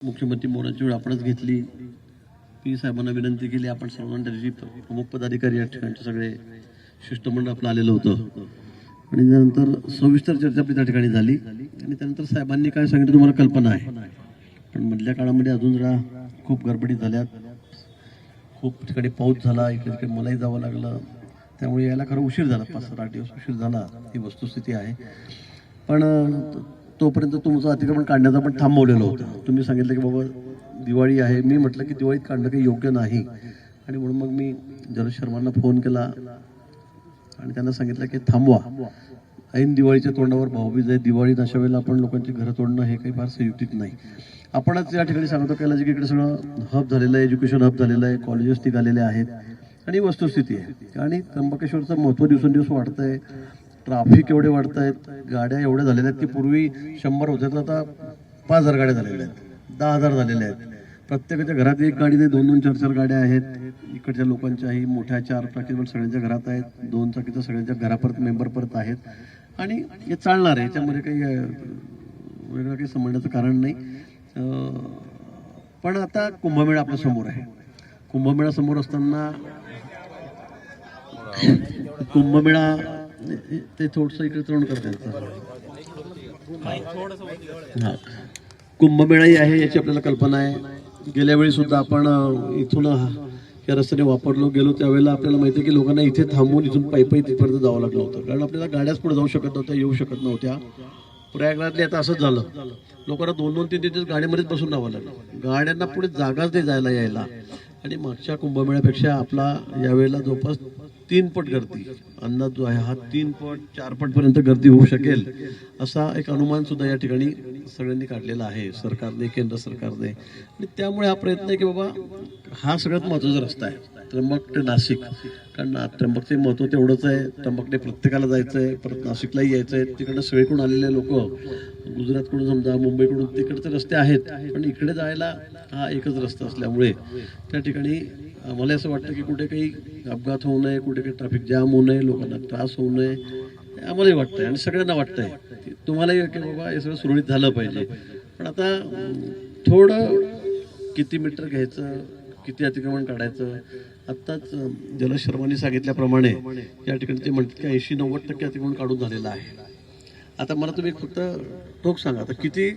मुख्यमंत्री मोरांची वेळ आपणच घेतली. पी साहेबांना विनंती केली आपण सर्वांना त्याची प्रमुख पदाधिकारी या ठिकाणचे सगळे शिष्टमंडळ आपलं आलेलं होतं. आणि त्यानंतर सविस्तर चर्चा आपली त्या ठिकाणी झाली. आणि त्यानंतर साहेबांनी काय सांगितलं तुम्हाला कल्पना आहे. पण मधल्या काळामध्ये अजून जरा खूप गडबडी झाल्यात. खूप ठिकाणी पाऊस झाला इकडे तिकडे मलाही जावं लागलं. त्यामुळे यायला खरं उशीर झाला पाच सात आठ दिवस उशीर झाला. ही वस्तुस्थिती आहे. पण तोपर्यंत तुमचं अतिक्रमण काढण्याचं पण थांबवलेलं होतं. तुम्ही सांगितलं की बाबा दिवाळी आहे. मी म्हटलं की दिवाळीत काढणं काही योग्य नाही. आणि म्हणून मग मी जलद शर्मांना फोन केला आणि त्यांना सांगितलं की थांबवा. ऐन दिवाळीच्या तोंडावर भाऊबीज आहे. दिवाळीत अशा वेळेला आपण लोकांची घरं तोडणं हे काही फार संयुक्तित नाही. आपणच या ठिकाणी सांगतो कैलाजी की इकडे सगळं हब झालेलं आहे एज्युकेशन हब झालेलं आहे कॉलेजेस निघालेले आहेत. आणि वस्तुस्थिती आहे. आणि त्र्यंबकेश्वरचं महत्त्व दिवसेंदिवस वाढतं आहे ट्राफिक एवढे वाढत आहेत गाड्या एवढ्या झालेल्या आहेत की पूर्वी शंभर होत्या तर आता पाच हजार गाड्या झालेल्या आहेत दहा हजार झालेल्या आहेत. प्रत्येकाच्या घरात एक गाडी नाही दोन दोन चार चार गाड्या आहेत. इकडच्या लोकांच्याही मोठ्या चार चाकीच्या सगळ्यांच्या घरात आहेत दोन चाकीच्या सगळ्यांच्या घरापर्यंत मेंबर परत आहेत. आणि हे चालणार आहे याच्यामध्ये काही वेगळं काही समजण्याचं कारण नाही. पण आता कुंभमेळा आपल्यासमोर आहे. कुंभमेळा समोर असताना कुंभमेळा ते थोडस इकडे तोंड करते हा. कुंभमेळाही आहे याची आपल्याला कल्पना आहे. गेल्या वेळी सुद्धा आपण इथून या रस्त्याने वापरलो गेलो त्यावेळेला आपल्याला माहिती आहे की लोकांना इथे थांबून इथून पायी तिथपर्यंत जावं लागलं होतं. कारण आपल्याला गाड्याच पुढे जाऊ शकत नव्हत्या येऊ शकत नव्हत्या. प्रयागराजले आता असंच झालं. लोकांना दोन दोन तीन तीन दिवस गाडीमध्येच बसून राहावं लागलं. गाड्यांना पुढे जागाच नाही जायला यायला. आणि मागच्या कुंभमेळ्यापेक्षा आपला यावेळेला जवळपास तीन पट गर्दी. अंदाज जो आहे हा तीन पट चार पट पर्यंत गर्दी होऊ शकेल असा एक अनुमान सुद्धा या ठिकाणी सगळ्यांनी काढलेला आहे. सरकारने केंद्र सरकारने. आणि त्यामुळे हा प्रयत्न आहे की बाबा हा सगळ्यात महत्त्वाचा रस्ता आहे. त्र्यंबक ते नाशिक. कारण त्र्यंबकचे महत्त्व तेवढंच आहे. त्र्यंबकने प्रत्येकाला जायचं आहे परत नाशिकलाही यायचं आहे तिकडनं सगळीकडून आलेले लोक. गुजरातकडून समजा मुंबईकडून तिकडचे रस्ते आहेत. पण इकडे जायला हा एकच रस्ता असल्यामुळे त्या ठिकाणी आम्हाला असं वाटतं की कुठे काही अपघात होऊ नये कुठे काही ट्रॅफिक जाम होऊ नये लोकांना त्रास होऊ नये. हे आम्हालाही वाटतंय आणि सगळ्यांना वाटतंय. तुम्हालाही की बाबा हे सगळं सुरळीत झालं पाहिजे. पण आता थोडं किती मीटर घ्यायचं किती अतिक्रमण काढायचं? आत्ताच जलद शर्मांनी सांगितल्याप्रमाणे या ठिकाणी ते म्हणतात की ऐंशी नव्वद टक्के अतिक्रमण काढून झालेलं आहे. आता मला तुम्ही फक्त टोक सांगा आता किती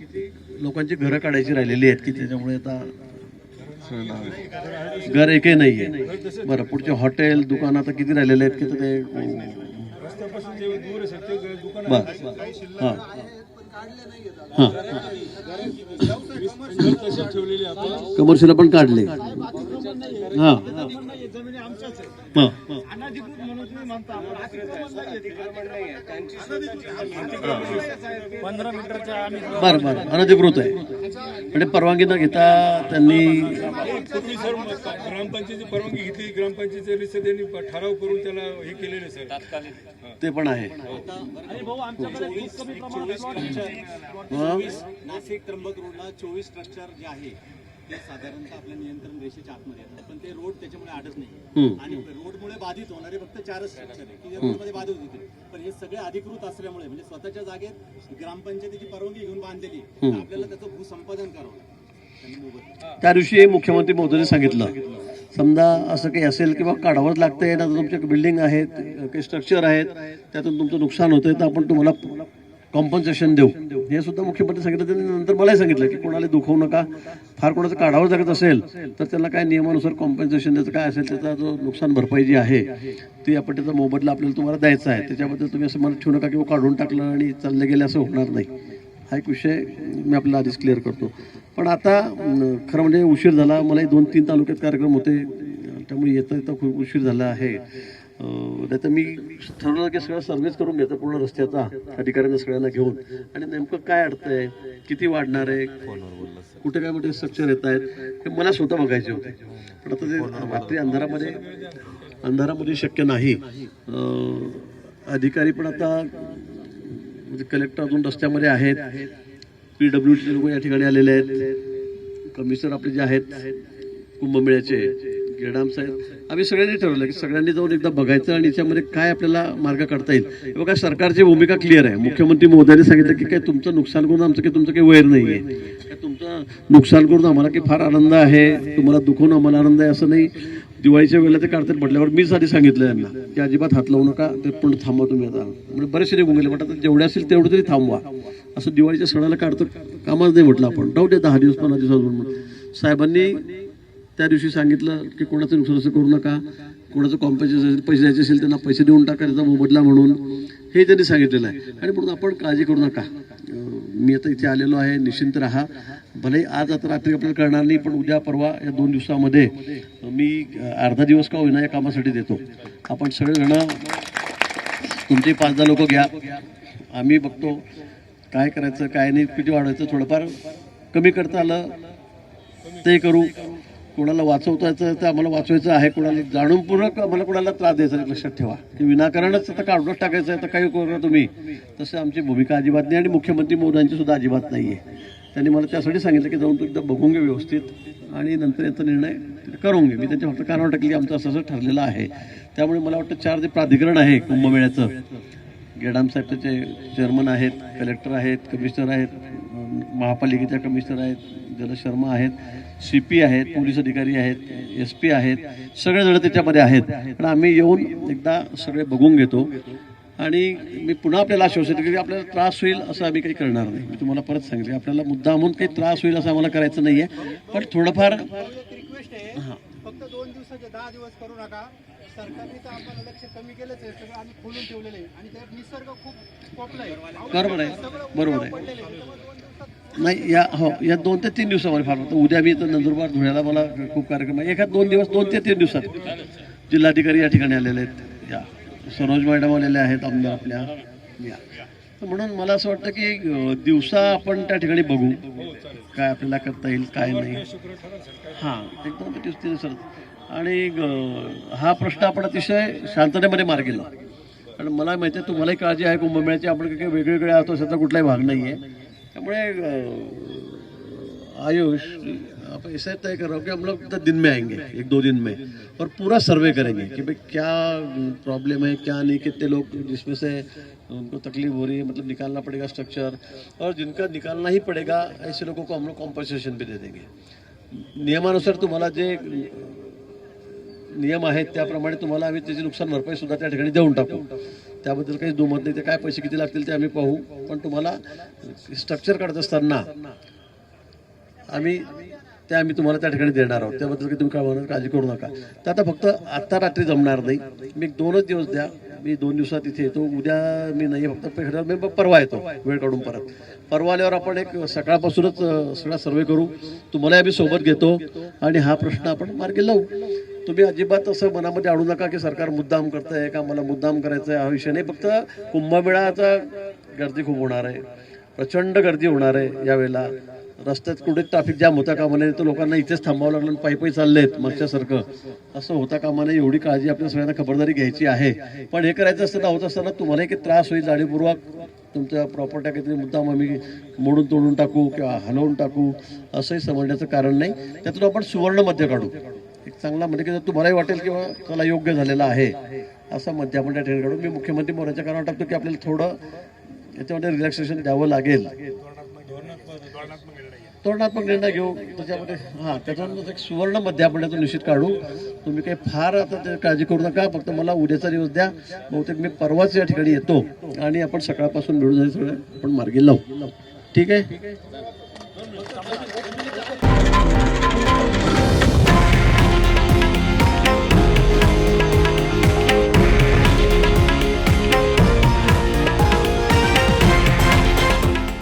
लोकांची घरं काढायची राहिलेली आहेत? की त्याच्यामुळे आता घर एकही नाही आहे बरं पुढचे हॉटेल दुकान आता किती राहिलेले आहेत? की ते बर हां. हां. कमर्शियल पण काढले हां हां पंधरा मीटरच्या आम्ही बरं बरं. अनधिकृत आहे. म्हणजे परवानगी न घेता त्यांनी पूर्वी सर ग्रामपंचायतीची परवानगी घेतली ग्रामपंचायतीच्या ठराव करून त्याला हे केलेलं सर. ते पण आहे. हं? नाशिक त्र्यंबक रोडला चोवीस स्ट्रक्चर जे आहे साधारणतः आपल्या नियंत्रण रेषेच्या आतमध्ये येतात पण ते रोड त्याच्यामुळे आडत नाही. हं. आणि रोडमुळे बाधित होणारे फक्त चारच स्ट्रक्चर आहे की जे रोडमध्ये बाधित होते पण हे सगळे अधिकृत असल्यामुळे म्हणजे स्वतःच्या जागेत ग्रामपंचायतीची परवानगी घेऊन बांधलेली तर आपल्याला त्याचं भूसंपादन करावं त्या दिवशी मुख्यमंत्री मोदींनी सांगितलं. समजा असं काही असेल किंवा काढावंच लागतंय ना तुमच्या बिल्डिंग आहेत काही स्ट्रक्चर आहेत त्यातून तुमचं नुकसान होतंय तर आपण तुम्हाला कॉम्पन्सेशन देऊ. हे सुद्धा मुख्यमंत्री सांगितलं. त्यांनी नंतर मलाही सांगितलं की कोणाला दुखवू नका. फार कोणाचं काढावं लागत असेल तर त्याला काय नियमानुसार कॉम्पन्सेशन द्यायचं काय असेल त्याचा जो नुकसान भरपाई जी आहे ती आपण त्याचा मोबदला आपल्याला तुम्हाला द्यायचा आहे. त्याच्याबद्दल तुम्ही असं मनात ठेवू नका किंवा काढून टाकलं आणि चालले गेले असं होणार नाही. हा एक विषय मी आपल्याला आधीच क्लिअर करतो. पण आता खरं म्हणजे उशीर झाला. मलाही दोन तीन तालुक्यात कार्यक्रम होते. त्यामुळे येता येता खूप उशीर झाला आहे. नाही तर मी ठरवलं की सगळं सर्व्हिस करून घेतो पूर्ण रस्त्याचा अधिकाऱ्यांना सगळ्यांना घेऊन. आणि नेमकं काय अडतंय किती वाढणार आहे? कुठे काय मोठे स्ट्रक्चर येत आहेत? हे मला स्वतः बघायचे होते. पण आता ते रात्री अंधारामध्ये अंधारामध्ये शक्य नाही. अधिकारी पण आता म्हणजे कलेक्टर अजून रस्त्यामध्ये आहेत. पी डब्ल्यू टी लोक या ठिकाणी आलेले आहेत. कमिशनर आपले जे आहेत कुंभमेळ्याचे. गेडाम साहेब आम्ही सगळ्यांनी ठरवलं की सगळ्यांनी जाऊन एकदा बघायचं आणि याच्यामध्ये काय आपल्याला मार्ग काढता येईल. बघा सरकारची भूमिका क्लिअर आहे. मुख्यमंत्री मोदयांनी सांगितलं की काय तुमचं नुकसान करून आमचं काही तुमचं काही वैर नाही आहे तुमचं नुकसान करून आम्हाला की फार आनंद आहे तुम्हाला दुखवून आम्हाला आनंद आहे असं नाही. दिवाळीच्या वेळेला ते काढतात म्हटल्यावर मीच आधी सांगितलं यांना की अजिबात हात लावू नका ते पण थांबा तुम्ही आता. म्हणजे बरेचसे निघून गेले म्हणतात आता जेवढे असेल तेवढं तरी थांबवा. असं दिवाळीच्या सणाला काढतो कामच नाही म्हटलं आपण. जाऊ दे दहा दिवस पंधरा दिवस अजून साहेबांनी त्या दिवशी सांगितलं की कोणाचं नुकसान असं करू नका कोणाचं कॉम्पेन्सेशन पैसे द्यायचे असेल त्यांना पैसे देऊन टाका त्याचा मोबदला म्हणून. हे त्यांनी सांगितलेलं आहे. आणि म्हणून आपण काळजी करू नका. मी आता इथे आलेलो आहे निश्चिंत राहा. भले आज आता रात्री आपल्याला कळणार नाही पण उद्या परवा या दोन दिवसामध्ये मी अर्धा दिवस का होईना या कामासाठी देतो. आपण सगळेजणं तुमचे पाच दहा लोक घ्या. आम्ही बघतो काय करायचं काय नाही किती वाढवायचं थोडंफार कमी करता आलं ते करू. कोणाला वाचवतायचं तर आम्हाला वाचवायचं आहे कोणाला जाणूनपूर्वक आम्हाला कोणाला त्रास द्यायचा लक्षात ठेवा. की विनाकारणच आता काढूनच टाकायचं आहे तर काही करू तुम्ही. तसं आमची भूमिका अजिबात नाही आणि मुख्यमंत्री मोदयांची सुद्धा अजिबात नाही आहे त्यांनी मला त्यासाठी सांगितलं की जाऊन तू एकदा बघून घे व्यवस्थित आणि नंतर याचा निर्णय करून घे. मी त्यांच्या फक्त कानावर टाकली की आमचं असं असं ठरलेलं आहे. त्यामुळे मला वाटतं चार जे प्राधिकरण आहे कुंभमेळ्याचं. गेडाम साहेब त्याचे चेअरमन आहेत कलेक्टर आहेत कमिशनर आहेत महापालिकेच्या कमिशनर आहेत जलशर्मा आहेत सी पी आहेत पोलीस अधिकारी आहेत एस पी आहेत सगळेजण त्याच्यामध्ये आहेत. पण आम्ही येऊन एकदा सगळे बघून घेतो आणि मी पुन्हा आपल्याला आश्वासन की आपल्याला त्रास होईल असं आम्ही काही करणार नाही. मी तुम्हाला परत सांगितलं आपल्याला मुद्दा म्हणून काही त्रास होईल असं आम्हाला करायचं नाही आहे पण थोडंफार आहे. फक्त दोन दिवसाचे दहा दिवस करू नका. सरकारने तर आम्हाला लक्ष कमी केलंच आहे सगळं आम्ही खोलून ठेवलेलं आहे. आणि त्यात निसर्ग खूप पोपला आहे. बरोबर आहे. बरोबर आहे. नाही या हो या दोन ते तीन दिवसामध्ये फार होतं. उद्या मी तर नंदुरबार धुळ्याला मला खूप कार्यक्रम आहे. एखाद दोन दिवस दोन ते तीन दिवसात. जिल्हाधिकारी या ठिकाणी आलेले आहेत. या. सरोज मॅडम आलेल्या आहेत आमदार आपल्या. या. तर म्हणून मला असं वाटतं की दिवसा आपण त्या ठिकाणी बघू. काय आपल्याला करता येईल काय नाही. हां एक दोन ते तीन दिवसात. आणि हा प्रश्न आपण अतिशय शांततेमध्ये मार्गी लावू. कारण मला माहिती आहे तुम्हालाही काळजी आहे कुंभमेळ्याची आपण काही वेगवेगळे आहोत अशाचा कुठलाही भाग नाही आहे त्यामुळे आयुष आप ऐसा तय कर रहा हूँ कि हम लोग तो दिन में आएंगे एक दो दिन में. और पूरा सर्वे करेंगे कि भाई क्या प्रॉब्लम है क्या नहीं कितने लोग जिसमें से उनको तकलीफ हो रही है मतलब निकालना पड़ेगा स्ट्रक्चर और जिनका निकालना ही पड़ेगा ऐसे लोगों को हम लोग कॉम्पन्सेशन भी दे देंगे. नियमानुसार तुम्हाला जे नियम आहेत त्याप्रमाणे तुम्हाला आम्ही त्याची नुकसान भरपाई सुद्धा त्या ठिकाणी देऊन टाकू. त्याबद्दल काही दुमत नाही ते काय पैसे किती लागतील ते आम्ही पाहू. पण तुम्हाला स्ट्रक्चर काढत असताना आम्ही ते आम्ही तुम्हाला त्या ठिकाणी देणार आहोत. त्याबद्दल काही तुम्ही काय म्हणणार काळजी करू नका. तर आता फक्त आत्ता रात्री जमणार नाही. मी दोनच दिवस द्या. मी दोन दिवसात इथे येतो. उद्या मी नाही फक्त मी परवा येतो वेळ काढून परत. परवा आल्यावर आपण एक सकाळपासूनच सगळा सर्वे करू. तुम्हालाही आम्ही सोबत घेतो. आणि हा प्रश्न आपण मार्गी लावू. तुम्ही अजिबात असं मनामध्ये आणू नका की सरकार मुद्दाम करतंय का मला मुद्दाम करायचं आहे हा विषय नाही. फक्त कुंभमेळाचा गर्दी खूप होणार आहे. प्रचंड गर्दी होणार आहे यावेळेला. रस्त्यात कुठे ट्रॅफिक जाम होता कामा नये तर लोकांना इथेच थांबावं लागलं आणि पायी पायी चाललेत मागच्यासारखं. असं होता कामा नये एवढी काळजी आपल्या सगळ्यांना खबरदारी घ्यायची आहे. पण हे करायचं असताना होत असताना तुम्हालाही काही त्रास होईल जाणीवपूर्वक तुमच्या प्रॉपर्ट्या काहीतरी मुद्दाम आम्ही मोडून तोडून टाकू किंवा हलवून टाकू असंही समजण्याचं कारण नाही. त्यातून आपण सुवर्ण मध्य काढू. एक चांगला म्हणजे की तुम्हालाही वाटेल किंवा त्याला योग्य झालेला आहे. असं मध्य आपण त्या ठिकाणी मी मुख्यमंत्री मोराच्या कारण टाकतो की आपल्याला थोडं याच्यामध्ये रिलॅक्सेशन द्यावं लागेल. धोरणात्मक निर्णय घेऊ. त्याच्यामध्ये हां त्याच्यानंतर एक सुवर्ण मध्यापण्याचं निश्चित काढू. तुम्ही काही फार आता ते काळजी करू नका. फक्त मला उद्याचा दिवस द्या. बहुतेक मी परवाच या ठिकाणी येतो. आणि आपण सकाळपासून मिळून जाईल सगळं. आपण मार्गी लावू. ठीक आहे?